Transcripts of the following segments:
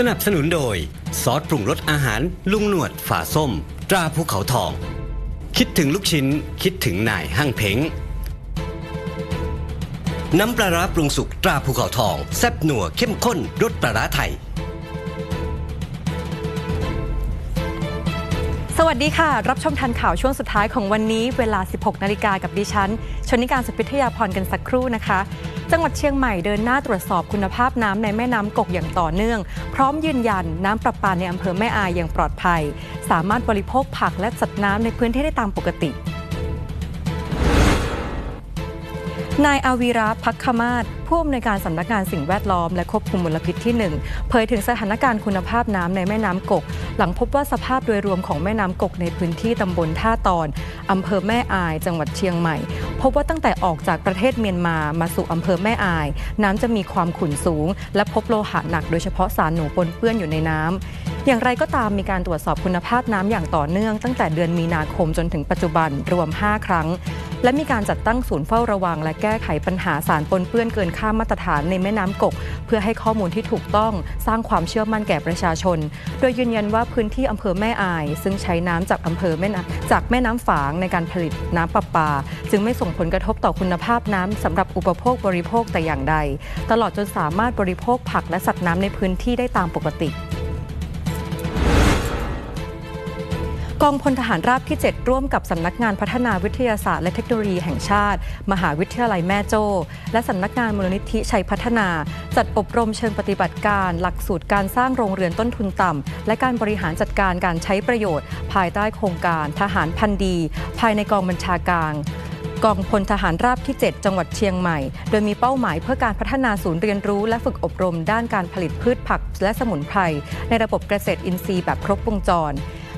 สนับสนุนโดย ซอสปรุงรสอาหารลุงหนวดฝาส้ม ตราภูเขาทอง คิดถึงลูกชิ้น คิดถึงนายห้างเพ้ง น้ำปลาร้าปรุงสุกตราภูเขาทอง แซ่บหนัวเข้มข้นรสปลาร้าไทย สวัสดีค่ะ รับชมทันข่าวช่วงสุดท้ายของวันนี้เวลา 16 นาฬิกากับดิฉัน ชนิการสุพิทยาพรกันสักครู่นะคะ จังหวัดเชียงใหม่เดินหน้าตรวจสอบคุณภาพน้ำในแม่น้ำกกอย่างต่อเนื่อง พร้อมยืนยันน้ำประปาในอำเภอแม่อายอย่างปลอดภัย สามารถบริโภคผักและสัตว์น้ำในพื้นที่ได้ตามปกติ นายอาวีระพักขมาศผู้อำนวยการสำนักงานสิ่งแวดล้อมและควบคุมมลพิษที่ 1 เผยถึงสถานการณ์คุณภาพน้ำในแม่น้ำกก หลังพบว่าสภาพโดยรวมของแม่น้ำกกในพื้นที่ตำบลท่าตอนอำเภอแม่อาย จังหวัดเชียงใหม่ พบว่าตั้งแต่ออกจากประเทศเมียนมามาสู่อำเภอแม่อาย น้ำจะมีความขุ่นสูง และพบโลหะหนักโดยเฉพาะสารหนูปนเปื้อนอยู่ในน้ำอย่างไรก็ตามมีการตรวจสอบคุณภาพน้ำอย่างต่อเนื่อง ตั้งแต่เดือนมีนาคมจนถึงปัจจุบันรวม 5 ครั้ง และมีการจัดตั้งศูนย์เฝ้าระวัง และแก้ไขปัญหาสารปนเปื้อนเกินค่ามาตรฐานในแม่น้ำกก เพื่อให้ข้อมูลที่ถูกต้องสร้างความเชื่อมั่นแก่ประชาชน โดยยืนยันว่าพื้นที่อำเภอแม่อาย ซึ่งใช้น้ำจากอำเภอแม่น้ำจากแม่น้ำฝางในการผลิตน้ำประปา จึงไม่ส่งผลกระทบต่อคุณภาพน้ำสำหรับอุปโภคบริโภคแต่อย่างใด ตลอดจนสามารถบริโภคผักและสัตว์น้ำในพื้นที่ได้ตามปกติ องพลทหารราบที่ 7 ร่วมกับสำนักงานพัฒนาวิทยาศาสตร์และเทคโนโลยีแห่งชาติ มหาวิทยาลัยแม่โจ้และสำนักงานมูลนิธิชัยพัฒนา จัดอบรมเชิงปฏิบัติการ หลักสูตรการสร้างโรงเรือนต้นทุนต่ำ และการบริหารจัดการการใช้ประโยชน์ ภายใต้โครงการทหารพันดี ภายในกองบัญชาการกองพลทหารราบที่ 7 จังหวัดเชียงใหม่ โดยมีเป้าหมายเพื่อการพัฒนาศูนย์เรียนรู้ และฝึกอบรมด้านการผลิตพืชผักและสมุนไพรในระบบเกษตรอินทรีย์แบบครบวงจร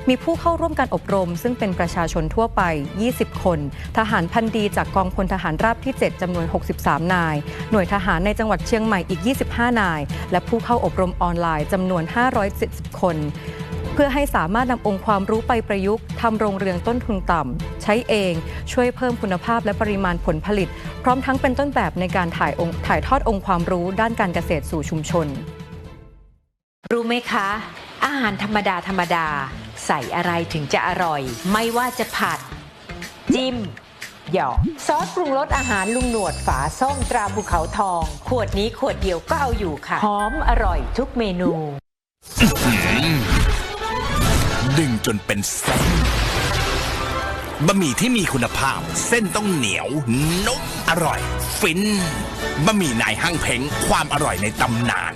มีผู้เข้าร่วมการอบรม ซึ่งเป็นประชาชนทั่วไป 20 คน ทหารพันดีจากกองพลทหารราบที่ 7 จำนวน 63 นาย หน่วยทหารในจังหวัดเชียงใหม่อีก 25 นาย และผู้เข้าอบรมออนไลน์จำนวน 570 คน เพื่อให้สามารถนำองค์ความรู้ไปประยุกต์ทำโรงเรือนต้นทุนต่ำ ใช้เอง ช่วยเพิ่มคุณภาพและปริมาณผลผลิต พร้อมทั้งเป็นต้นแบบในการถ่ายองค์ถ่ายทอดองค์ความรู้ด้านการเกษตรสู่ชุมชน รู้ไหมคะ อาหารธรรมดาธรรมดา ใส่อะไรถึงจะอร่อย ไม่ว่าจะผัด จิ้ม หยอกซอสปรุงรสอาหารลุงหนวดฝาส้มตราภูเขาทอง ขวดนี้ขวดเดียวก็เอาอยู่ค่ะ หอมอร่อยทุกเมนู ดึงจนเป็นเส้นบะหมี่ที่มีคุณภาพ เส้นต้องเหนียวนุ่มอร่อย ฟินบะหมี่นายห้างเพ้งความอร่อยในตำนาน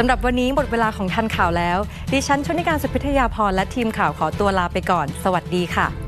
สำหรับวันนี้หมดเวลาของทันข่าวแล้ว ดิฉันชนิการสุพิทยาพรและทีมข่าวขอตัวลาไปก่อน สวัสดีค่ะ